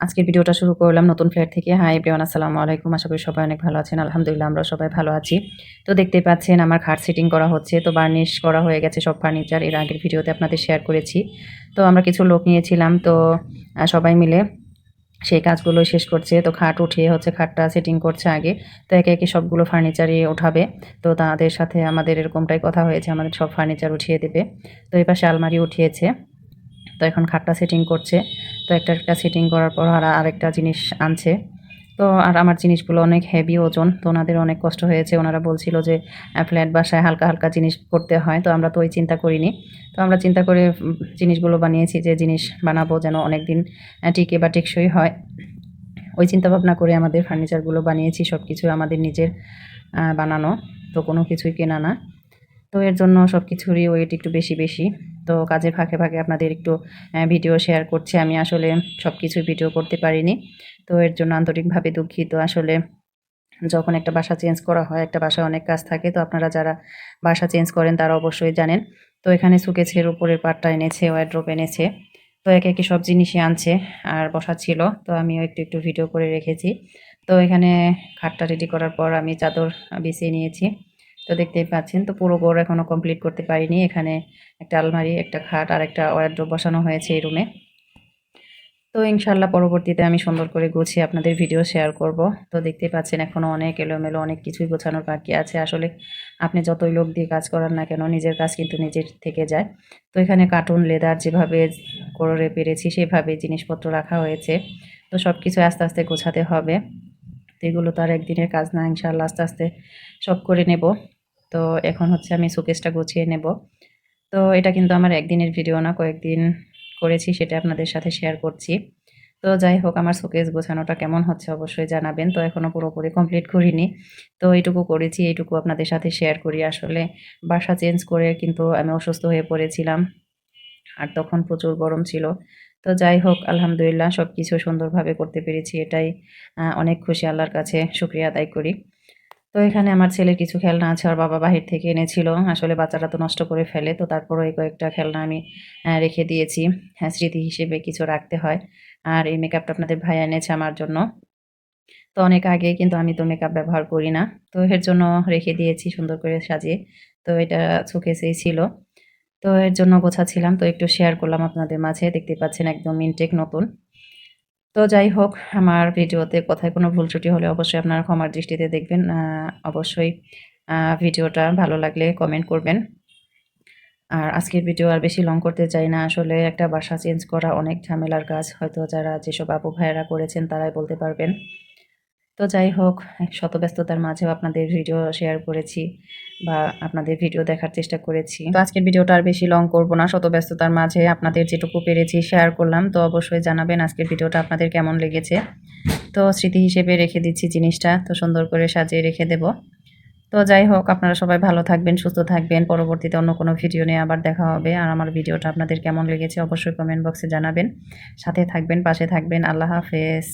আজকের ভিডিওটা শুরু করলাম নতুন ফ্ল্যাট থেকে। হাই এভরিওয়ান আসসালামু আলাইকুম। আশা করি সবাই অনেক ভালো আছেন। আলহামদুলিল্লাহ, আমরা সবাই ভালো আছি। তো দেখতেই পাচ্ছেন আমার খাট সেটিং করা হচ্ছে। তো বার্নিশ করা হয়ে গেছে সব ফার্নিচার এর আগের ভিডিওতে আপনাদের শেয়ার করেছি। তো আমরা কিছু লোক নিয়েছিলাম। তো সবাই মিলে সেই কাজগুলো শেষ করছে। তো খাট উঠিয়ে হচ্ছে, খাটটা সেটিং করছে আগে। তো একে একে সবগুলো ফার্নিচারই ওঠাবে তো তাদের সাথে আমাদের এরকমটাই কথা হয়েছে। আমাদের সব ফার্নিচার উঠিয়ে দেবে। তো এই পাশে আলমারি উঠিয়েছে। তো এখন খাটটা সেটিং করছে। তো একটা একটা সেটিং করার পর আর আরেকটা জিনিস আনছে। তো আর আমার জিনিসগুলো অনেক হেভি ওজন, তো ওনাদের অনেক কষ্ট হয়েছে। ওনারা বলছিল যে ফ্ল্যাট বাসায় হালকা হালকা জিনিস করতে হয়। তো আমরা তো ওই চিন্তা করিনি। তো আমরা চিন্তা করে জিনিসগুলো বানিয়েছি যে, জিনিস বানাবো যেন অনেক দিন টিকে বা টেকসই হয়। ওই চিন্তা ভাবনা করে আমাদের ফার্নিচারগুলো বানিয়েছি সব কিছু আমাদের নিজের বানানো। তো কোনো কিছুই কেনা না। তো এর জন্য সব কিছুরই ওয়েট একটু বেশি বেশি। তো কাজের ফাঁকে ফাঁকে আপনাদের একটু ভিডিও শেয়ার করছি। আমি আসলে সব কিছুই ভিডিও করতে পারিনি। তো এর জন্য আন্তরিকভাবে দুঃখিত। আসলে যখন একটা বাসা চেঞ্জ করা হয়, একটা বাসায় অনেক কাজ থাকে, তো আপনারা যারা বাসা চেঞ্জ করেন, তারা অবশ্যই জানেন। তো এখানে সুকেছের উপরের পাটটা এনেছে ওয়ার্ড্রোপ এনেছে। তো একে একে সব জিনিসই আনছে আর বসা ছিল। তো আমিও একটু একটু ভিডিও করে রেখেছি। তো এখানে খাটটা রেডি করার পর আমি চাদর বিছিয়ে নিয়েছি। তো দেখতেই পাচ্ছেন, তো পুরো গোড় এখনও কমপ্লিট করতে পারিনি। এখানে একটা আলমারি, একটা খাট আর একটা ওয়ার্ড্রোপ বসানো হয়েছে এই রুমে তো ইনশাল্লাহ পরবর্তীতে আমি সুন্দর করে গুছিয়ে আপনাদের ভিডিও শেয়ার করব। তো দেখতেই পাচ্ছেন এখনও অনেক এলোমেলো, অনেক কিছুই গোছানোর বাকি আছে। আসলে আপনি যতই লোক দিয়ে কাজ করান না কেন, নিজের কাজ কিন্তু নিজের থেকে যায়। তো এখানে কার্টুন লেদার যেভাবে করে পেরেছি, সেভাবে জিনিসপত্র রাখা হয়েছে। তো সব কিছু আস্তে আস্তে গোছাতে হবে। তো এগুলো তো আর একদিনের কাজ না ইনশাল্লাহ আস্তে আস্তে সব করে নেব। তো এখন হচ্ছে আমি শোকেসটা গুছিয়ে নেব। তো এটা কিন্তু আমার একদিনের ভিডিও না, কয়েকদিন করেছি সেটা আপনাদের সাথে শেয়ার করছি। তো যাই হোক, আমার শোকেস গোছানোটা কেমন হচ্ছে অবশ্যই জানাবেন। তো এখনও পুরোপুরি কমপ্লিট করিনি। তো এইটুকু করেছি, এইটুকু আপনাদের সাথে শেয়ার করি। আসলে বাসা চেঞ্জ করে কিন্তু আমি অসুস্থ হয়ে পড়েছিলাম। আর তখন প্রচুর গরম ছিল। তো যাই হোক, আলহামদুলিল্লাহ সব কিছু সুন্দরভাবে করতে পেরেছি, এটাই অনেক খুশি আল্লাহর কাছে শুক্রিয়া আদায় করি। তো এখানে আমার ছেলের কিছু খেলনা আছে আর বাবা বাহির থেকে এনেছিল। আসলে বাচ্চারা তো নষ্ট করে ফেলে, তো তারপরে এই কয়েকটা খেলনা আমি রেখে দিয়েছি। হ্যাঁ স্মৃতি হিসেবে কিছু রাখতে হয়। আর এই মেকআপটা আপনাদের ভাই এনেছে আমার জন্য। তো অনেক আগে কিন্তু আমি তো মেকআপ ব্যবহার করি না। তো এর জন্য রেখে দিয়েছি সুন্দর করে সাজিয়ে। তো এটা শোকেসেই ছিল। তো এর জন্য গোছাচ্ছিলাম। তো একটু শেয়ার করলাম আপনাদের মাঝে। দেখতে পাচ্ছেন একদম ইনটেক নতুন। তো যাই হোক, আমার ভিডিওতে কোথায় কোনো ভুল ত্রুটি হলে অবশ্যই আপনারা ক্ষমার দৃষ্টিতে দেখবেন। অবশ্যই ভিডিওটা ভালো লাগলে কমেন্ট করবেন। আর আজকের ভিডিও আর বেশি লং করতে চাই না। আসলে একটা বাসা চেঞ্জ করা অনেক ঝামেলার কাজ। হয়তো যারা যেসব আপু ভাইয়েরা করেছেন তারাই বলতে পারবেন। তো যাই হোক, শত ব্যস্ততার মাঝেও আপনাদের ভিডিও শেয়ার করেছি। বা আপনাদের ভিডিও দেখার চেষ্টা করেছি। তো আজকের ভিডিওটা আর বেশি লং করব না শত ব্যস্ততার মাঝে আপনাদের যেটুকু পেরেছি শেয়ার করলাম, তো অবশ্যই জানাবেন আজকের ভিডিওটা আপনাদের কেমন লেগেছে। তো স্মৃতি হিসেবে রেখে দিচ্ছি জিনিসটা, তো সুন্দর করে সাজিয়ে রেখে দেব। তো যাই হোক, আপনারা সবাই ভালো থাকবেন, সুস্থ থাকবেন, পরবর্তীতে অন্য কোনো ভিডিও নিয়ে আবার দেখা হবে। আর আমার ভিডিওটা আপনাদের কেমন লেগেছে অবশ্যই কমেন্ট বক্সে জানাবেন। সাথে থাকবেন, পাশে থাকবেন, আল্লাহ হাফেজ।